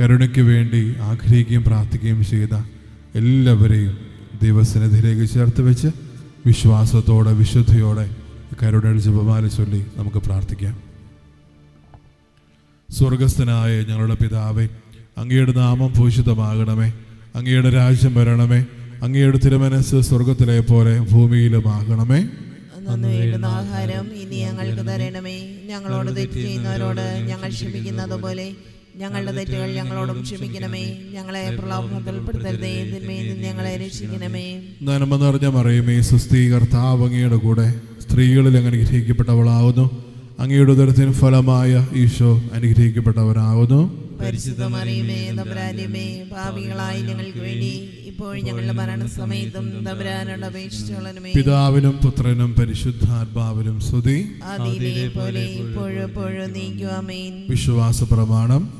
കരുണയ്ക്ക് വേണ്ടി ആഗ്രഹിക്കുകയും പ്രാർത്ഥിക്കുകയും ചെയ്ത എല്ലാവരെയും ദൈവസന്നിധിയിലേക്ക് ചേർത്ത് വെച്ച് വിശ്വാസത്തോടെ വിശുദ്ധിയോടെ കരുണയുടെ ജപമാല ചൊല്ലി നമുക്ക് പ്രാർത്ഥിക്കാം. സ്വർഗസ്ഥനായ ഞങ്ങളുടെ പിതാവേ അങ്ങയുടെ നാമം ഭൂഷിതമാകണമേ അങ്ങയുടെ രാജ്യം വരണമേ. അങ്ങയുടെ തിരുമനസ് സ്വർഗത്തിലെ പോലെ ഭൂമിയിലുമാകണമേ. ആഹാരം ഇനി ഞങ്ങൾക്ക് തരണമേ. ഞങ്ങളോട് തെറ്റ് ചെയ്യുന്നവരോട് ഞങ്ങൾ ക്ഷമിക്കുന്നത് പോലെ ഞങ്ങളുടെ തെറ്റുകൾ ഞങ്ങളോടും ക്ഷമിക്കണമേ. ഞങ്ങളെ പ്രലോഭനത്തിൽ പെടുത്തരുതേ തിന്മയിൽ നിന്ന് ഞങ്ങളെ രക്ഷിക്കണമേ. നന്മ നിറഞ്ഞ മറിയുമേ സുസ്ഥീ കർത്താവ് അങ്ങയുടെ കൂടെ സ്ത്രീകളിൽ അങ്ങ് അനുഗ്രഹിക്കപ്പെട്ടവളാവുന്നു. അങ്ങയുടെ ഉദരത്തിന് ഫലമായ ഈശോ അനുഗ്രഹിക്കപ്പെട്ടവരാകുന്നു പാപികളായി ഞങ്ങൾക്ക് വേണ്ടി ഇപ്പോൾ ഞങ്ങളുടെ മരണസമയത്തും തമ്പുരാനോട് അപേക്ഷിച്ചോളണമേ പിതാവിനും പുത്രനും പരിശുദ്ധാത്മാവിനും സ്തുതി. പോലെ ഇപ്പോഴും നീക്കുവാമേൻ. വിശ്വാസ പ്രമാണം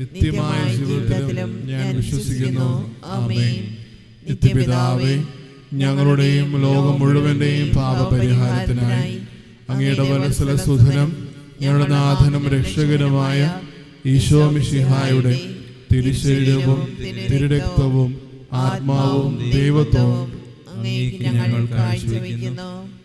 നിത്യമായ ജീവിതത്തിലും ഞാൻ വിശ്വസിക്കുന്നു. ആമേൻ. നിത്യപിതാവേ ഞങ്ങളുടെയും ലോകം മുഴുവന്റെയും പാപപരിഹാരത്തിനായി അങ്ങയുടെ വലസല സുധനം ഞങ്ങളുടെ നാഥനും രക്ഷകനുമായ ഈശോ മിശിഹായുടെ തിരുശരീരവും തിരുരക്തവും ആത്മാവും ദൈവത്വവും ഞങ്ങൾ കാഴ്ചവെക്കുന്നു.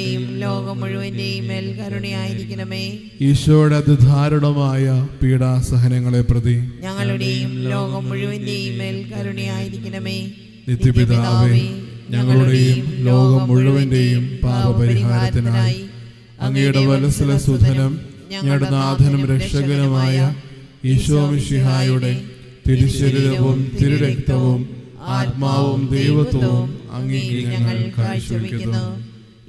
ഞങ്ങളുടെയും ലോകം മുഴുവന്റെയും മേൽ കരുണയായിരിക്കണമേ. ഈശോയുടെ അതിദാരുണമായ പീഡാസഹനങ്ങളെ പ്രതി ഞങ്ങളുടെയും ലോകം മുഴുവന്റെയും മേൽ കരുണയായിരിക്കണമേ. നിത്യപിതാവേ ഞങ്ങളുടെയും ലോകം മുഴുവന്റെയും പാപപരിഹാരത്തിനായി അങ്ങയുടെ വലസല സുധനം ഞങ്ങളുടെ നാഥനും രക്ഷകനുമായ ഈശോ മിശിഹായുടെ തിരുശരീരവും തിരുരക്തവും ആത്മാവും ദൈവത്വവും അങ്ങേക്ക് ഞങ്ങൾ കാഴ്ചവെക്കുന്നു.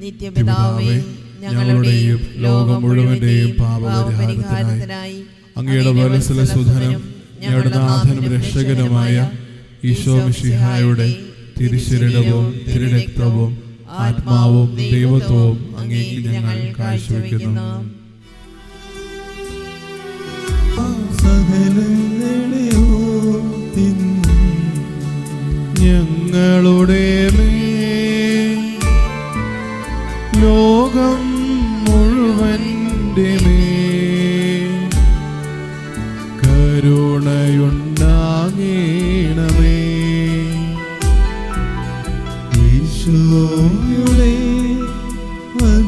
നിത്യപിതാവേ ഞങ്ങളുടെയും ലോകം മുഴുവന്റെയും പാപപരിഹാരത്തിനായി അങ്ങയുടെ വലസല സുധനം ഞങ്ങളുടെ നാഥനും രക്ഷകനുമായ ഈശോ മിഷിഹായുടെ തിരുശരീരവും തിരുരക്തവും ആത്മാവും ദൈവത്വവും അങ്ങേക്ക് ഞങ്ങൾ കാഴ്ചവെക്കുന്നു. സകലങ്ങളെ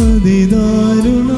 അതിദാരുണമാ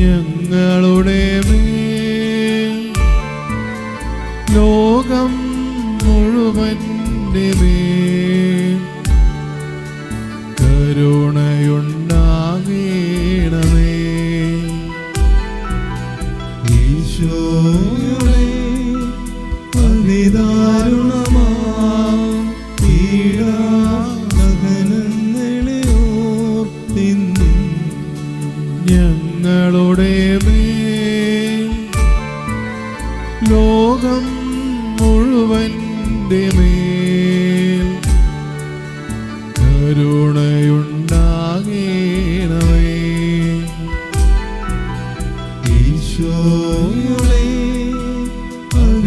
ഞങ്ങളുടെ ലോകം മുഴുവന്റെ മേൽ.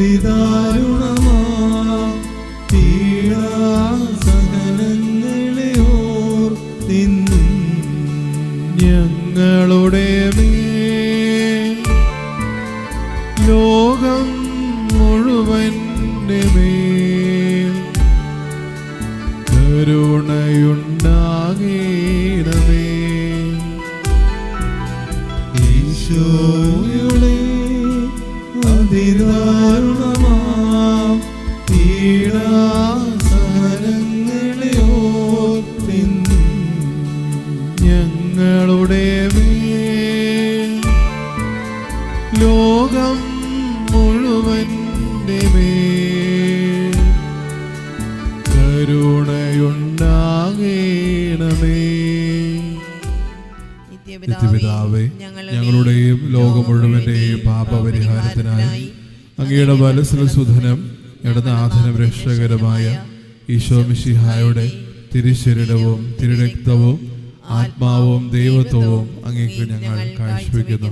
അതിദാരുണമാ ലോകം കരുണയുണ്ടാകേണമേ. ഈശോയുടെ അതിദാരുണമാ കരുണയുണ്ടാകണമേ. നിത്യപിതാവേ ഞങ്ങളുടെയും ലോകം മുഴുവന്റെയും പാപപരിഹാരത്തിനായി അങ്ങയുടെ മനസ്സിന് സുധനം ഇടനാഥനം രക്ഷകരമായ ഈശോ മിശിഹായുടെ തിരുശരീരവും തിരുരക്തവും ആത്മാവും ദൈവത്വവും അങ്ങേക്ക് ഞങ്ങൾ കാഴ്ചവെക്കുന്നു.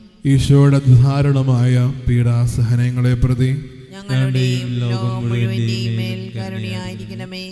ഈശോയുടെ ധാരണമായ പീഡാസഹനങ്ങളെ പ്രതി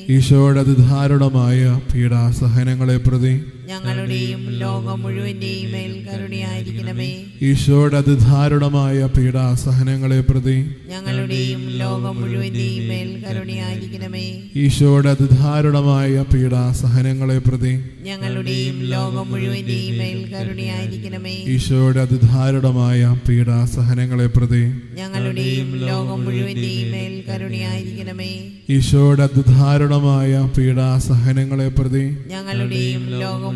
ഈശോയുടെ ധാരണമായ പീഡാസഹനങ്ങളെ പ്രതി ഞങ്ങളുടെയും ലോകം മുഴുവന്റെയും മേൽ കരുണയായിരിക്കണമേ. ഈശോയുടെ അതിദാരുണമായ പീഡാസഹനങ്ങളെ പ്രതി ഞങ്ങളുടെയും ലോകം മുഴുവന്റെയും മേൽ കരുണയായിരിക്കണമേ. ഈശോയുടെ അതിദാരുണമായ പീഡാസഹനങ്ങളെ പ്രതി ഞങ്ങളുടെയും ലോകം മുഴുവന്റെയും മേൽ കരുണയായിരിക്കണമേ. ഈശോയുടെ അതിദാരുണമായ പീഡാസഹനങ്ങളെ പ്രതി ഞങ്ങളുടെയും ലോകം മുഴുവന്റെയും മേൽ കരുണയായിരിക്കണമേ. ഈശോയുടെ അതിദാരുണമായ പീഡാസഹനങ്ങളെ പ്രതി ഞങ്ങളുടെയും ലോകം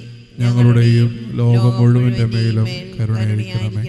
ഞങ്ങളുടെയും ലോകം മുഴുവന്റെ മേലും കരുണയായിരിക്കണമേ.